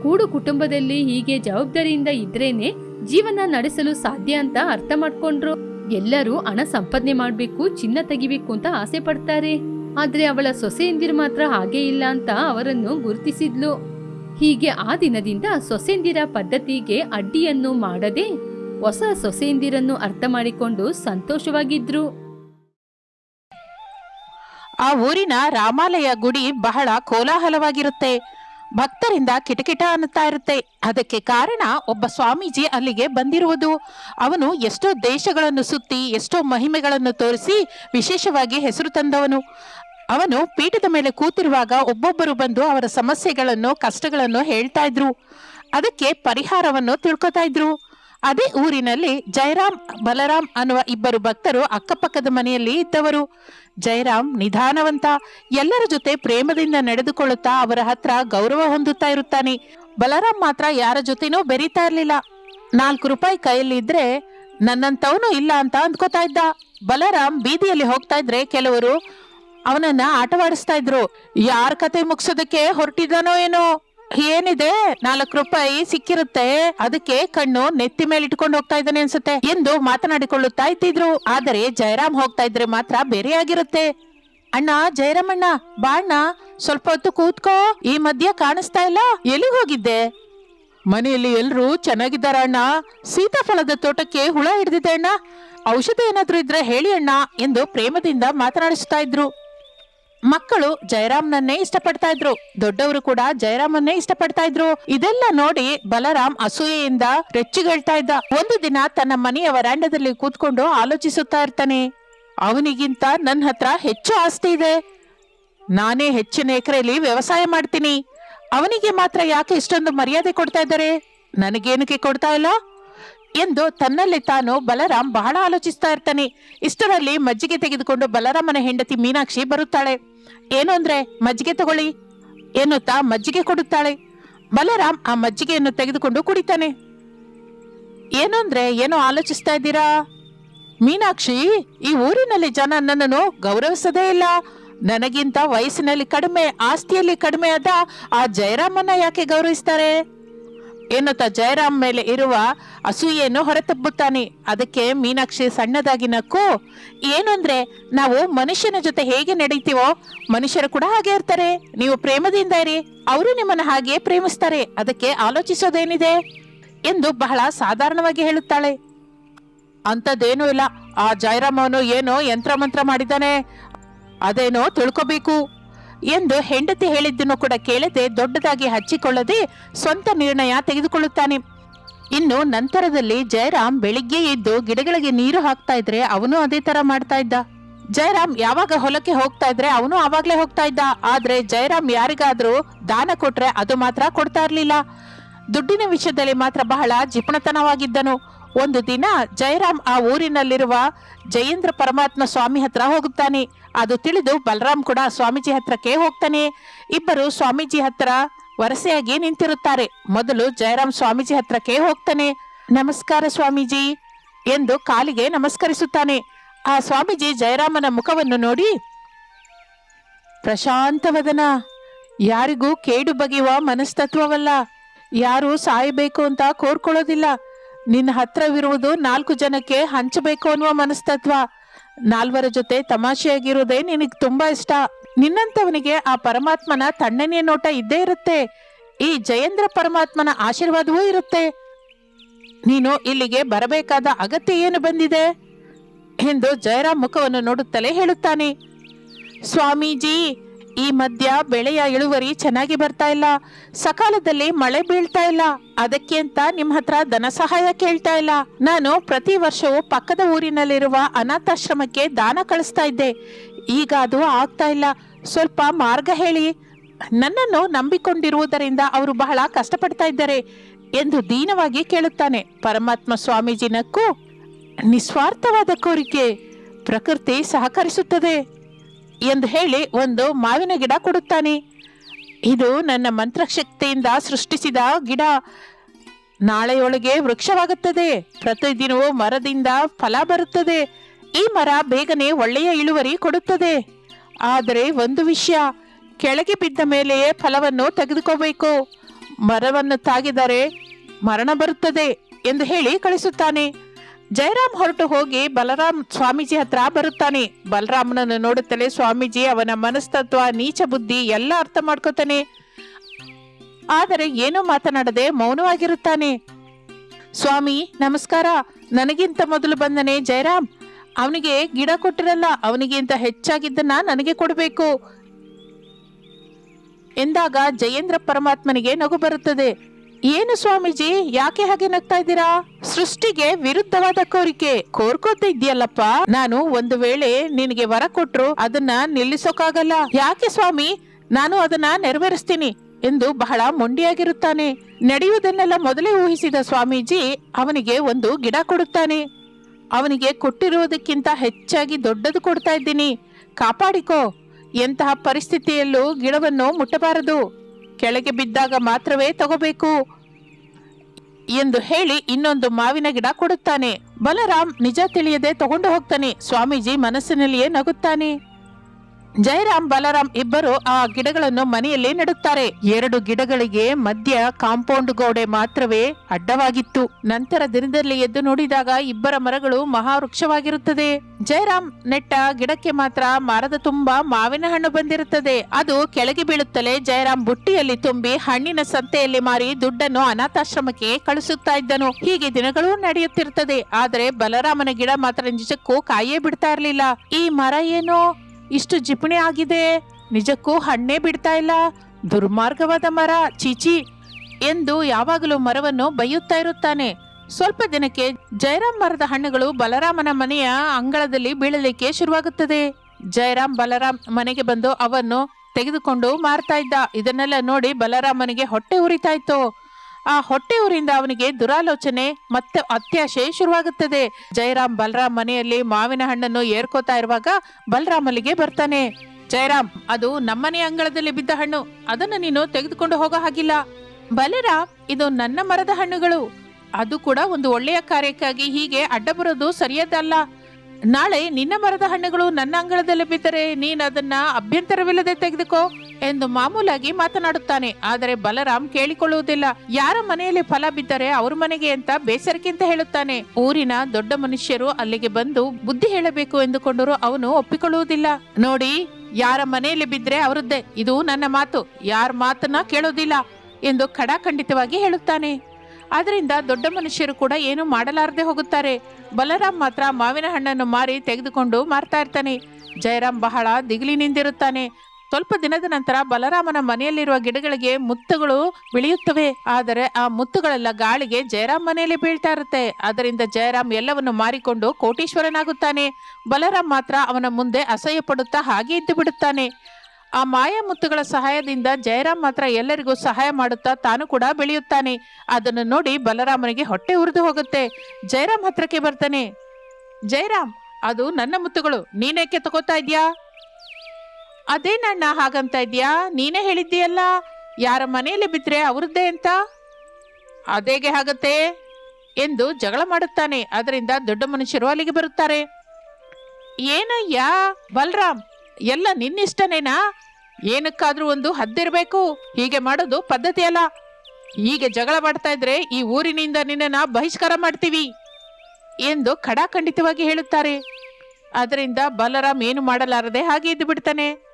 ಕೂಡು ಕುಟುಂಬದಲ್ಲಿ ಹೀಗೆ ಜವಾಬ್ದಾರಿಯಿಂದ ಇದ್ರೇನೆ ಜೀವನ ನಡೆಸಲು ಸಾಧ್ಯ ಅಂತ ಅರ್ಥ ಮಾಡ್ಕೊಂಡ್ರು. ಎಲ್ಲರೂ ಹಣ ಸಂಪಾದನೆ ಮಾಡ್ಬೇಕು, ಚಿನ್ನ ತೆಗಿಬೇಕು ಅಂತ ಆಸೆ ಪಡ್ತಾರೆ. ಆದ್ರೆ ಅವಳ ಸೊಸೆಯಂದಿರು ಮಾತ್ರ ಹಾಗೆ ಇಲ್ಲ ಅಂತ ಅವರನ್ನು ಗುರುತಿಸಿದ್ಲು. ಹೀಗೆ ಆ ದಿನದಿಂದ ಸೊಸೆಂದಿರ ಪದ್ಧತಿಗೆ ಅಡ್ಡಿಯನ್ನು ಮಾಡದೆ ಹೊಸ ಸೊಸೆಯಂದಿರನ್ನು ಅರ್ಥ ಮಾಡಿಕೊಂಡು ಸಂತೋಷವಾಗಿದ್ರು. ಆ ಊರಿನ ರಾಮಾಲಯ ಗುಡಿ ಬಹಳ ಕೋಲಾಹಲವಾಗಿರುತ್ತೆ. ಭಕ್ತರಿಂದ ಕಿಟಕಿಟ ಅನ್ನುತ್ತಾ ಇರುತ್ತೆ. ಅದಕ್ಕೆ ಕಾರಣ ಒಬ್ಬ ಸ್ವಾಮೀಜಿ ಅಲ್ಲಿಗೆ ಬಂದಿರುವುದು. ಅವನು ಎಷ್ಟೋ ದೇಶಗಳನ್ನು ಸುತ್ತಿ, ಎಷ್ಟೋ ಮಹಿಮೆಗಳನ್ನು ತೋರಿಸಿ ವಿಶೇಷವಾಗಿ ಹೆಸರು ತಂದವನು. ಅವನು ಪೀಠದ ಮೇಲೆ ಕೂತಿರುವಾಗ ಒಬ್ಬೊಬ್ಬರು ಬಂದು ಅವರ ಸಮಸ್ಯೆಗಳನ್ನು, ಕಷ್ಟಗಳನ್ನು ಹೇಳ್ತಾ ಇದ್ರು. ಅದಕ್ಕೆ ಪರಿಹಾರವನ್ನು ತಿಳ್ಕೊತಾ ಇದ್ರು. ಅದೇ ಊರಿನಲ್ಲಿ ಜಯರಾಮ್, ಬಲರಾಮ್ ಅನ್ನುವ ಇಬ್ಬರು ಭಕ್ತರು ಅಕ್ಕಪಕ್ಕದ ಮನೆಯಲ್ಲಿ ಇದ್ದವರು. ಜಯರಾಮ್ ನಿಧಾನವಂತ, ಎಲ್ಲರ ಜೊತೆ ಪ್ರೇಮದಿಂದ ನಡೆದುಕೊಳ್ಳುತ್ತಾ ಅವರ ಹತ್ರ ಗೌರವ ಹೊಂದುತ್ತಾ ಇರುತ್ತಾನೆ. ಬಲರಾಮ್ ಮಾತ್ರ ಯಾರ ಜೊತೆನೂ ಬೆರೀತಾ ಇರಲಿಲ್ಲ. ನಾಲ್ಕು ರೂಪಾಯಿ ಕೈಯಲ್ಲಿ ಇದ್ರೆ ನನ್ನಂತವನು ಇಲ್ಲ ಅಂತ ಅಂದ್ಕೋತಾ ಇದ್ದ. ಬಲರಾಮ್ ಬೀದಿಯಲ್ಲಿ ಹೋಗ್ತಾ ಇದ್ರೆ ಕೆಲವರು ಅವನನ್ನ ಆಟವಾಡಿಸ್ತಾ ಇದ್ರು. ಯಾರ ಕತೆ ಮುಗಿಸೋದಕ್ಕೆ ಹೊರಟಿದ್ದಾನೋ ಏನೋ? ಏನಿದೆ? ನಾಲ್ಕು ರೂಪಾಯಿ ಸಿಕ್ಕಿರುತ್ತೆ. ಅದಕ್ಕೆ ಕಣ್ಣು ನೆತ್ತಿ ಮೇಲೆ ಇಟ್ಕೊಂಡು ಹೋಗ್ತಾ ಇದ್ದಾನೆ ಅನ್ಸುತ್ತೆ. ಎಂದು ಮಾತನಾಡಿಕೊಳ್ಳುತ್ತಾ ಇದ್ದಿದ್ರು. ಆದರೆ ಜಯರಾಮ್ ಹೋಗ್ತಾ ಇದ್ರೆ ಮಾತ್ರ ಬೇರೆಯಾಗಿರುತ್ತೆ ಅಣ್ಣ ಜಯರಾಮಣ್ಣ ಬಾಣ್ಣ ಸ್ವಲ್ಪ ಹೊತ್ತು ಕೂತ್ಕೋ. ಈ ಮಧ್ಯ ಕಾಣಿಸ್ತಾ ಇಲ್ಲ. ಎಲ್ಲಿಗೆ ಹೋಗಿದ್ದೆ? ಮನೆಯಲ್ಲಿ ಎಲ್ಲರೂ ಚೆನ್ನಾಗಿದ್ದಾರ ಅಣ್ಣ? ಸೀತಾಫಲದ ತೋಟಕ್ಕೆ ಹುಳ ಹಿಡಿದಿದೆ ಅಣ್ಣ. ಔಷಧ ಏನಾದ್ರೂ ಇದ್ರೆ ಹೇಳಿ ಅಣ್ಣ ಎಂದು ಪ್ರೇಮದಿಂದ ಮಾತನಾಡಿಸ್ತಾ ಇದ್ರು. ಮಕ್ಕಳು ಜಯರಾಮ್ನನ್ನೇ ಇಷ್ಟಪಡ್ತಾ ಇದ್ರು. ದೊಡ್ಡವರು ಕೂಡ ಜಯರಾಮನ್ನೇ ಇಷ್ಟಪಡ್ತಾ ಇದ್ರು. ಇದೆಲ್ಲ ನೋಡಿ ಬಲರಾಮ್ ಅಸೂಯೆಯಿಂದ ರೆಚ್ಚಿಗೇಳ್ತಾ ಇದ್ದ. ಒಂದು ದಿನ ತನ್ನ ಮನೆಯ ವರಾಂಡದಲ್ಲಿ ಕೂತ್ಕೊಂಡು ಆಲೋಚಿಸುತ್ತಾ ಇರ್ತಾನೆ. ಅವನಿಗಿಂತ ನನ್ನ ಹತ್ರ ಹೆಚ್ಚು ಆಸ್ತಿ ಇದೆ. ನಾನೇ ಹೆಚ್ಚಿನ ಎಕರೆಯಲ್ಲಿ ವ್ಯವಸಾಯ ಮಾಡ್ತೀನಿ. ಅವನಿಗೆ ಮಾತ್ರ ಯಾಕೆ ಇಷ್ಟೊಂದು ಮರ್ಯಾದೆ ಕೊಡ್ತಾ ಇದ್ದಾರೆ? ನನಗೇನಕ್ಕೆ ಕೊಡ್ತಾ ಇಲ್ಲ? ಎಂದು ತನ್ನಲ್ಲಿ ತಾನು ಬಲರಾಮ್ ಬಹಳ ಆಲೋಚಿಸ್ತಾ ಇರ್ತಾನೆ. ಇಷ್ಟರಲ್ಲಿ ಮಜ್ಜಿಗೆ ತೆಗೆದುಕೊಂಡು ಬಲರಾಮನ ಹೆಂಡತಿ ಮೀನಾಕ್ಷಿ ಬರುತ್ತಾಳೆ. ಏನು ಅಂದ್ರೆ, ಮಜ್ಜಿಗೆ ತಗೊಳ್ಳಿ ಎನ್ನುತ್ತಾ ಮಜ್ಜಿಗೆ ಕೊಡುತ್ತಾಳೆ. ಬಲರಾಮ್ ಆ ಮಜ್ಜಿಗೆಯನ್ನು ತೆಗೆದುಕೊಂಡು ಕುಡಿತಾನೆ. ಏನು ಅಂದ್ರೆ, ಏನೋ ಆಲೋಚಿಸ್ತಾ ಇದ್ದೀರಾ? ಮೀನಾಕ್ಷಿ, ಈ ಊರಿನಲ್ಲಿ ಜನ ನನ್ನನ್ನು ಗೌರವಿಸದೇ ಇಲ್ಲ. ನನಗಿಂತ ವಯಸ್ಸಿನಲ್ಲಿ ಕಡಿಮೆ, ಆಸ್ತಿಯಲ್ಲಿ ಕಡಿಮೆ ಆದ ಆ ಜಯರಾಮನ್ನ ಯಾಕೆ ಗೌರವಿಸ್ತಾರೆ? ಎನ್ನುತ್ತಾ ಜಯರಾಮ್ ಮೇಲೆ ಇರುವ ಅಸೂಯೆಯನ್ನು ಹೊರತಬ್ಬುತ್ತಾನೆ ಅದಕ್ಕೆ ಮೀನಾಕ್ಷಿ ಸಣ್ಣದಾಗಿ ನಕ್ಕು ಏನಂದ್ರೆ ನಾವು ಮನುಷ್ಯನ ಜೊತೆ ಹೇಗೆ ನಡೀತೀವೋ ಮನುಷ್ಯರು ಕೂಡ ಹಾಗೆ ಇರ್ತಾರೆ. ನೀವು ಪ್ರೇಮದಿಂದ ಇರಿ, ಅವರು ನಿಮ್ಮನ್ನ ಹಾಗೆ ಪ್ರೇಮಿಸ್ತಾರೆ. ಅದಕ್ಕೆ ಆಲೋಚಿಸೋದೇನಿದೆ? ಎಂದು ಬಹಳ ಸಾಧಾರಣವಾಗಿ ಹೇಳುತ್ತಾಳೆ. ಅಂಥದ್ದೇನೂ ಇಲ್ಲ. ಆ ಜಯರಾಮ್ ಅವನು ಏನೋ ಯಂತ್ರ ಮಂತ್ರ ಮಾಡಿದ್ದಾನೆ. ಅದೇನೋ ತಿಳ್ಕೋಬೇಕು. ಎಂದು ಹೆಂಡತಿ ಹೇಳಿದ್ದನ್ನು ಕೂಡ ಕೇಳದೆ ದೊಡ್ಡದಾಗಿ ಹಚ್ಚಿಕೊಳ್ಳದೆ ಸ್ವಂತ ನಿರ್ಣಯ ತೆಗೆದುಕೊಳ್ಳುತ್ತಾನೆ. ಇನ್ನು ನಂತರದಲ್ಲಿ ಜಯರಾಮ್ ಬೆಳಿಗ್ಗೆ ಎದ್ದು ಗಿಡಗಳಿಗೆ ನೀರು ಹಾಕ್ತಾ ಇದ್ರೆ ಅವನು ಅದೇ ತರ ಮಾಡ್ತಾ ಇದ್ದ. ಜಯರಾಮ್ ಯಾವಾಗ ಹೊಲಕ್ಕೆ ಹೋಗ್ತಾ ಇದ್ರೆ ಅವನು ಆವಾಗಲೇ ಹೋಗ್ತಾ ಇದ್ದ. ಆದ್ರೆ ಜಯರಾಮ್ ಯಾರಿಗಾದ್ರೂ ದಾನ ಕೊಟ್ರೆ ಅದು ಮಾತ್ರ ಕೊಡ್ತಾ ಇರ್ಲಿಲ್ಲ. ದುಡ್ಡಿನ ವಿಷಯದಲ್ಲಿ ಮಾತ್ರ ಬಹಳ ಜಿಪುಣತನವಾಗಿದ್ದನು. ಒಂದು ದಿನ ಜಯರಾಮ್ ಆ ಊರಿನಲ್ಲಿರುವ ಜಯೇಂದ್ರ ಪರಮಾತ್ಮ ಸ್ವಾಮಿ ಹತ್ರ ಹೋಗುತ್ತಾನೆ. ಅದು ತಿಳಿದು ಬಲರಾಮ್ ಕೂಡ ಸ್ವಾಮೀಜಿ ಹತ್ರಕ್ಕೆ ಹೋಗ್ತಾನೆ. ಇಬ್ಬರು ಸ್ವಾಮೀಜಿ ಹತ್ರ ವರಸೆಯಾಗಿ ನಿಂತಿರುತ್ತಾರೆ. ಮೊದಲು ಜಯರಾಮ್ ಸ್ವಾಮೀಜಿ ಹತ್ರಕ್ಕೆ ಹೋಗ್ತಾನೆ. ನಮಸ್ಕಾರ ಸ್ವಾಮೀಜಿ ಎಂದು ಕಾಲಿಗೆ ನಮಸ್ಕರಿಸುತ್ತಾನೆ. ಆ ಸ್ವಾಮೀಜಿ ಜಯರಾಮನ ಮುಖವನ್ನು ನೋಡಿ ಪ್ರಶಾಂತವದನ ಯಾರಿಗೂ ಕೇಡು ಬಗೆಯುವ ಮನಸ್ತತ್ವವಲ್ಲ. ಯಾರು ಸಾಯಬೇಕು ಅಂತ ಕೋರ್ಕೊಳ್ಳೋದಿಲ್ಲ. ನಿನ್ನ ಹತ್ರವಿರುವುದು ನಾಲ್ಕು ಜನಕ್ಕೆ ಹಂಚಬೇಕು ಅನ್ನುವ ಮನಸ್ತತ್ವ. ನಾಲ್ವರ ಜೊತೆ ತಮಾಷೆಯಾಗಿರುವುದೇ ನಿನಗೆ ತುಂಬಾ ಇಷ್ಟ. ನಿನ್ನಂತವನಿಗೆ ಆ ಪರಮಾತ್ಮನ ತಣ್ಣನೆಯ ನೋಟ ಇದ್ದೇ ಇರುತ್ತೆ. ಈ ಜಯೇಂದ್ರ ಪರಮಾತ್ಮನ ಆಶೀರ್ವಾದವೂ ಇರುತ್ತೆ. ನೀನು ಇಲ್ಲಿಗೆ ಬರಬೇಕಾದ ಅಗತ್ಯ ಏನು ಬಂದಿದೆ? ಎಂದು ಜಯರಾಮ್ ಮುಖವನ್ನು ನೋಡುತ್ತಲೇ ಹೇಳುತ್ತಾನೆ. ಸ್ವಾಮೀಜಿ ಈ ಮಧ್ಯ ಬೆಳೆಯ ಇಳುವರಿ ಚೆನ್ನಾಗಿ ಬರ್ತಾ ಇಲ್ಲ. ಸಕಾಲದಲ್ಲಿ ಮಳೆ ಬೀಳ್ತಾ ಇಲ್ಲ. ಅದಕ್ಕೆ ಅಂತ ನಿಮ್ ಹತ್ರ ಧನ ಸಹಾಯ ಕೇಳ್ತಾ ಇಲ್ಲ. ನಾನು ಪ್ರತಿ ವರ್ಷವೂ ಪಕ್ಕದ ಊರಿನಲ್ಲಿರುವ ಅನಾಥಾಶ್ರಮಕ್ಕೆ ದಾನ ಕಳಿಸ್ತಾ ಇದ್ದೆ. ಈಗ ಅದು ಆಗ್ತಾ ಇಲ್ಲ. ಸ್ವಲ್ಪ ಮಾರ್ಗ ಹೇಳಿ. ನನ್ನನ್ನು ನಂಬಿಕೊಂಡಿರುವುದರಿಂದ ಅವರು ಬಹಳ ಕಷ್ಟಪಡ್ತಾ ಇದ್ದಾರೆ ಎಂದು ದೀನವಾಗಿ ಕೇಳುತ್ತಾನೆ. ಪರಮಾತ್ಮ ಸ್ವಾಮೀಜಿನಕ್ಕೂ ನಿಸ್ವಾರ್ಥವಾದ ಕೋರಿಕೆ ಪ್ರಕೃತಿ ಸಹಕರಿಸುತ್ತದೆ. ಎಂದು ಹೇಳಿ ಒಂದು ಮಾವಿನ ಗಿಡ ಕೊಡುತ್ತಾನೆ. ಇದು ನನ್ನ ಮಂತ್ರಶಕ್ತಿಯಿಂದ ಸೃಷ್ಟಿಸಿದ ಗಿಡ. ನಾಳೆಯೊಳಗೆ ವೃಕ್ಷವಾಗುತ್ತದೆ. ಪ್ರತಿದಿನವೂ ಮರದಿಂದ ಫಲ ಬರುತ್ತದೆ. ಈ ಮರ ಬೇಗನೆ ಒಳ್ಳೆಯ ಇಳುವರಿ ಕೊಡುತ್ತದೆ. ಆದರೆ ಒಂದು ವಿಷಯ, ಕೆಳಗೆ ಬಿದ್ದ ಮೇಲೆಯೇ ಫಲವನ್ನು ತೆಗೆದುಕೋಬೇಕು. ಮರವನ್ನು ತಾಗಿದರೆ ಮರಣ ಬರುತ್ತದೆ ಎಂದು ಹೇಳಿ ಕಳಿಸುತ್ತಾನೆ. ಜಯರಾಮ್ ಹೊರಟು ಹೋಗಿ ಬಲರಾಮ್ ಸ್ವಾಮೀಜಿ ಹತ್ರ ಬರುತ್ತಾನೆ. ಬಲರಾಮನನ್ನು ನೋಡುತ್ತಲೇ ಸ್ವಾಮೀಜಿ ಅವನ ಮನಸ್ತತ್ವ, ನೀಚ ಬುದ್ಧಿ ಎಲ್ಲ ಅರ್ಥ ಮಾಡ್ಕೋತಾನೆ. ಆದರೆ ಏನೂ ಮಾತನಾಡದೆ ಮೌನವಾಗಿರುತ್ತಾನೆ. ಸ್ವಾಮಿ, ನಮಸ್ಕಾರ. ನನಗಿಂತ ಮೊದಲು ಬಂದನೆ ಜಯರಾಮ್. ಅವನಿಗೆ ಗಿಡ ಕೊಟ್ಟಿರಲ್ಲ, ಅವನಿಗಿಂತ ಹೆಚ್ಚಾಗಿದ್ದನ್ನ ನನಗೆ ಕೊಡಬೇಕು. ಎಂದಾಗ ಜಯೇಂದ್ರ ಪರಮಾತ್ಮನಿಗೆ ನಗು ಬರುತ್ತದೆ. ಏನು ಸ್ವಾಮೀಜಿ, ಯಾಕೆ ಹಾಗೆ ನಗ್ತಾ ಇದ್ದೀರಾ? ಸೃಷ್ಟಿಗೆ ವಿರುದ್ಧವಾದ ಕೋರಿಕೆ. ಕೋರ್ಕೋತಾ ಇದೆಯಲ್ಲಪ್ಪ ನಾನು ಒಂದು ವೇಳೆ ನಿನಗೆ ವರ ಕೊಟ್ರು ಅದನ್ನ ನಿಲ್ಲಿಸೋಕಾಗಲ್ಲ. ಯಾಕೆ ಸ್ವಾಮಿ? ನಾನು ಅದನ್ನ ನೆರವೇರಿಸ್ತೀನಿ ಎಂದು ಬಹಳ ಮೊಂಡಿಯಾಗಿರುತ್ತಾನೆ. ನಡೆಯುವುದನ್ನೆಲ್ಲ ಮೊದಲೇ ಊಹಿಸಿದ ಸ್ವಾಮೀಜಿ ಅವನಿಗೆ ಒಂದು ಗಿಡ ಕೊಡುತ್ತಾನೆ. ಅವನಿಗೆ ಕೊಟ್ಟಿರುವುದಕ್ಕಿಂತ ಹೆಚ್ಚಾಗಿ ದೊಡ್ಡದು ಕೊಡ್ತಾ ಇದ್ದೀನಿ. ಕಾಪಾಡಿಕೋ. ಎಂತಹ ಪರಿಸ್ಥಿತಿಯಲ್ಲೂ ಗಿಡವನ್ನು ಮುಟ್ಟಬಾರದು. ಕೆಳಗೆ ಬಿದ್ದಾಗ ಮಾತ್ರವೇ ತಗೋಬೇಕು ಎಂದು ಹೇಳಿ ಇನ್ನೊಂದು ಮಾವಿನ ಗಿಡ ಕೊಡುತ್ತಾನೆ. ಬಲರಾಮ್ ನಿಜ ತಿಳಿಯದೆ ತಗೊಂಡು ಹೋಗ್ತಾನೆ. ಸ್ವಾಮೀಜಿ ಮನಸ್ಸಿನಲ್ಲಿಯೇ ನಗುತ್ತಾನೆ. ಜಯರಾಮ್, ಬಲರಾಮ್ ಇಬ್ಬರು ಆ ಗಿಡಗಳನ್ನು ಮನೆಯಲ್ಲೇ ನೆಡುತ್ತಾರೆ. ಎರಡು ಗಿಡಗಳಿಗೆ ಮಧ್ಯ ಕಾಂಪೌಂಡ್ ಗೋಡೆ ಮಾತ್ರವೇ ಅಡ್ಡವಾಗಿತ್ತು. ನಂತರ ದಿನದಲ್ಲಿ ಎದ್ದು ನೋಡಿದಾಗ ಇಬ್ಬರ ಮರಗಳು ಮಹಾವೃಕ್ಷವಾಗಿರುತ್ತದೆ. ಜಯರಾಮ್ ನೆಟ್ಟ ಗಿಡಕ್ಕೆ ಮಾತ್ರ ಮರದ ತುಂಬಾ ಮಾವಿನ ಹಣ್ಣು ಬಂದಿರುತ್ತದೆ. ಅದು ಕೆಳಗೆ ಬೀಳುತ್ತಲೇ ಜಯರಾಮ್ ಬುಟ್ಟಿಯಲ್ಲಿ ತುಂಬಿ ಹಣ್ಣಿನ ಸಂತೆಯಲ್ಲಿ ಮಾರಿ ದುಡ್ಡನ್ನು ಅನಾಥಾಶ್ರಮಕ್ಕೆ ಕಳಿಸುತ್ತಾ ಇದ್ದನು. ಹೀಗೆ ದಿನಗಳು ನಡೆಯುತ್ತಿರುತ್ತದೆ. ಆದರೆ ಬಲರಾಮನ ಗಿಡ ಮಾತ್ರ ನಿಜಕ್ಕೂ ಕಾಯೇ ಬಿಡ್ತಾ ಇರಲಿಲ್ಲ. ಈ ಮರ ಏನೋ? ಇಷ್ಟು ಜಿಪಣಿ ಆಗಿದೆ. ನಿಜಕ್ಕೂ ಹಣ್ಣೇ ಬಿಡ್ತಾ ಇಲ್ಲ. ದುರ್ಮಾರ್ಗವಾದ ಮರ, ಚೀಚಿ ಎಂದು ಯಾವಾಗಲೂ ಮರವನ್ನು ಬೈಯುತ್ತಾ ಇರುತ್ತಾನೆ. ಸ್ವಲ್ಪ ದಿನಕ್ಕೆ ಜಯರಾಮ್ ಮರದ ಹಣ್ಣುಗಳು ಬಲರಾಮನ ಮನೆಯ ಅಂಗಳದಲ್ಲಿ ಬೀಳಲಿಕ್ಕೆ ಶುರುವಾಗುತ್ತದೆ. ಜಯರಾಮ್ ಬಲರಾಮ್ ಮನೆಗೆ ಬಂದು ಅವನ್ನು ತೆಗೆದುಕೊಂಡು ಮಾರ್ತಾ ಇದ್ದ. ಇದನ್ನೆಲ್ಲ ನೋಡಿ ಬಲರಾಮನಿಗೆ ಹೊಟ್ಟೆ ಉರಿತಾ ಇತ್ತು ಆ ಹೊಟ್ಟೆ ಊರಿಂದ ಅವನಿಗೆ ದುರಾಲೋಚನೆ ಮತ್ತೆ ಅತ್ಯಾಶೆ ಶುರುವಾಗುತ್ತದೆ. ಜಯರಾಮ್ ಬಲರಾಮ್ ಮನೆಯಲ್ಲಿ ಮಾವಿನ ಹಣ್ಣನ್ನು ಏರ್ಕೋತಾ ಇರುವಾಗ ಬಲರಾಮಲ್ಲಿಗೆ ಬರ್ತಾನೆ. ಜಯರಾಮ್, ಅದು ನಮ್ಮನೆ ಅಂಗಳದಲ್ಲಿ ಬಿದ್ದ ಹಣ್ಣು. ಅದನ್ನು ನೀನು ತೆಗೆದುಕೊಂಡು ಹೋಗೋ ಹಾಗಿಲ್ಲ. ಬಲರಾಮ್, ಇದು ನನ್ನ ಮರದ ಹಣ್ಣುಗಳು. ಅದು ಕೂಡ ಒಂದು ಒಳ್ಳೆಯ ಕಾರ್ಯಕ್ಕಾಗಿ ಹೀಗೆ ಅಡ್ಡ ಬರೋದು ಸರಿಯದಲ್ಲ ನಾಳೆ ನಿನ್ನ ಮರದ ಹಣ್ಣುಗಳು ನನ್ನ ಅಂಗಳದಲ್ಲಿ ಬಿದ್ದರೆ ನೀನು ಅದನ್ನ ಅಭ್ಯಂತರವಿಲ್ಲದೆ ತೆಗೆದುಕೋ. ಎಂದು ಮಾಮೂಲಾಗಿ ಮಾತನಾಡುತ್ತಾನೆ. ಆದರೆ ಬಲರಾಮ್ ಕೇಳಿಕೊಳ್ಳುವುದಿಲ್ಲ. ಯಾರ ಮನೆಯಲ್ಲಿ ಫಲ ಬಿದ್ದರೆ ಅವ್ರ ಮನೆಗೆ ಅಂತ ಬೇಸರಕ್ಕಿಂತ ಹೇಳುತ್ತಾನೆ. ಊರಿನ ದೊಡ್ಡ ಮನುಷ್ಯರು ಅಲ್ಲಿಗೆ ಬಂದು ಬುದ್ಧಿ ಹೇಳಬೇಕು ಎಂದುಕೊಂಡರು ಅವನು ಒಪ್ಪಿಕೊಳ್ಳುವುದಿಲ್ಲ. ನೋಡಿ, ಯಾರ ಮನೆಯಲ್ಲಿ ಬಿದ್ದರೆ ಅವರದ್ದೇ. ಇದು ನನ್ನ ಮಾತು. ಯಾರ ಮಾತನ್ನ ಕೇಳೋದಿಲ್ಲ ಎಂದು ಖಡಾಖಂಡಿತವಾಗಿ ಹೇಳುತ್ತಾನೆ. ಆದ್ರಿಂದ ದೊಡ್ಡ ಮನುಷ್ಯರು ಕೂಡ ಏನು ಮಾಡಲಾರದೆ ಹೋಗುತ್ತಾರೆ. ಬಲರಾಮ್ ಮಾತ್ರ ಮಾವಿನ ಹಣ್ಣನ್ನು ಮಾರಿ ತೆಗೆದುಕೊಂಡು ಮಾರ್ತಾ ಇರ್ತಾನೆ. ಜಯರಾಮ್ ಬಹಳ ದಿಗಿಲಿನಿಂದಿರುತ್ತಾನೆ. ಸ್ವಲ್ಪ ದಿನದ ನಂತರ ಬಲರಾಮನ ಮನೆಯಲ್ಲಿರುವ ಗಿಡಗಳಿಗೆ ಮುತ್ತುಗಳು ಬೆಳೆಯುತ್ತವೆ. ಆದರೆ ಆ ಮುತ್ತುಗಳೆಲ್ಲ ಗಾಳಿಗೆ ಜಯರಾಮ್ ಮನೆಯಲ್ಲಿ ಬೀಳ್ತಾ ಇರುತ್ತೆ. ಅದರಿಂದ ಜಯರಾಮ್ ಎಲ್ಲವನ್ನು ಮಾರಿಕೊಂಡು ಕೋಟೀಶ್ವರನಾಗುತ್ತಾನೆ. ಬಲರಾಮ್ ಮಾತ್ರ ಅವನ ಮುಂದೆ ಅಸಹ್ಯ ಪಡುತ್ತಾ ಹಾಗೆ ಇದ್ದು ಬಿಡುತ್ತಾನೆ. ಆ ಮಾಯಾ ಮುತ್ತುಗಳ ಸಹಾಯದಿಂದ ಜಯರಾಮ್ ಮಾತ್ರ ಎಲ್ಲರಿಗೂ ಸಹಾಯ ಮಾಡುತ್ತಾ ತಾನು ಕೂಡ ಬೆಳೆಯುತ್ತಾನೆ. ಅದನ್ನು ನೋಡಿ ಬಲರಾಮನಿಗೆ ಹೊಟ್ಟೆ ಉರಿದು ಹೋಗುತ್ತೆ. ಜಯರಾಮ್ ಹತ್ರಕ್ಕೆ ಬರ್ತಾನೆ. ಜಯರಾಮ್, ಅದು ನನ್ನ ಮುತ್ತುಗಳು. ನೀನೇಕೆ ತಗೋತಾ ಇದ್ಯಾ ಅದೇನಣ್ಣ ಹಾಗಂತ ಇದೆಯಾ? ನೀನೇ ಹೇಳಿದ್ದೀಯಲ್ಲ? ಯಾರ ಮನೆಯಲ್ಲಿ ಬಿದ್ದರೆ ಅವ್ರದ್ದೇ ಅಂತ? ಅದೇಗೆ ಆಗತ್ತೆ ಎಂದು ಜಗಳ ಮಾಡುತ್ತಾನೆ. ಅದರಿಂದ ದೊಡ್ಡ ಮನುಷ್ಯರು ಅಲ್ಲಿಗೆ ಬರುತ್ತಾರೆ. ಏನಯ್ಯ? ಬಲರಾಮ್, ಎಲ್ಲ ನಿನ್ನಿಷ್ಟನೇನಾ? ಏನಕ್ಕಾದ್ರೂ ಒಂದು ಹದ್ದಿರಬೇಕು. ಹೀಗೆ ಮಾಡೋದು ಪದ್ಧತಿ ಅಲ್ಲ. ಹೀಗೆ ಜಗಳ ಮಾಡ್ತಾ ಇದ್ರೆ ಈ ಊರಿನಿಂದ ನಿನ್ನನ್ನು ಬಹಿಷ್ಕಾರ ಮಾಡ್ತೀವಿ ಎಂದು ಖಡಾಖಂಡಿತವಾಗಿ ಹೇಳುತ್ತಾರೆ. ಅದರಿಂದ ಬಲರಾಮ್ ಏನು ಮಾಡಲಾರದೆ ಹಾಗೆ ಇದ್ದು ಬಿಡ್ತಾನೆ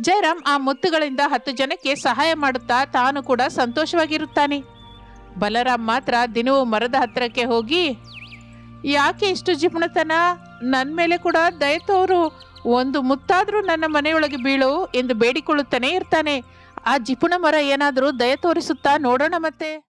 ಜಯರಾಮ್ ಆ ಮುತ್ತುಗಳಿಂದ ಹತ್ತು ಜನಕ್ಕೆ ಸಹಾಯ ಮಾಡುತ್ತಾ ತಾನು ಕೂಡ ಸಂತೋಷವಾಗಿರುತ್ತಾನೆ. ಬಲರಾಮ್ ಮಾತ್ರ ದಿನವೂ ಮರದ ಹತ್ತಿರಕ್ಕೆ ಹೋಗಿ, ಯಾಕೆ ಇಷ್ಟು ಜಿಪುಣತನ ನನ್ನ ಮೇಲೆ ಕೂಡ ದಯತೋರು ಒಂದು ಮುತ್ತಾದರೂ ನನ್ನ ಮನೆಯೊಳಗೆ ಬೀಳು ಎಂದು ಬೇಡಿಕೊಳ್ಳುತ್ತಾನೆ ಇರ್ತಾನೆ. ಆ ಜಿಪುಣ ಮರ ಏನಾದರೂ ದಯ ತೋರಿಸುತ್ತಾ ನೋಡೋಣ ಮತ್ತೆ.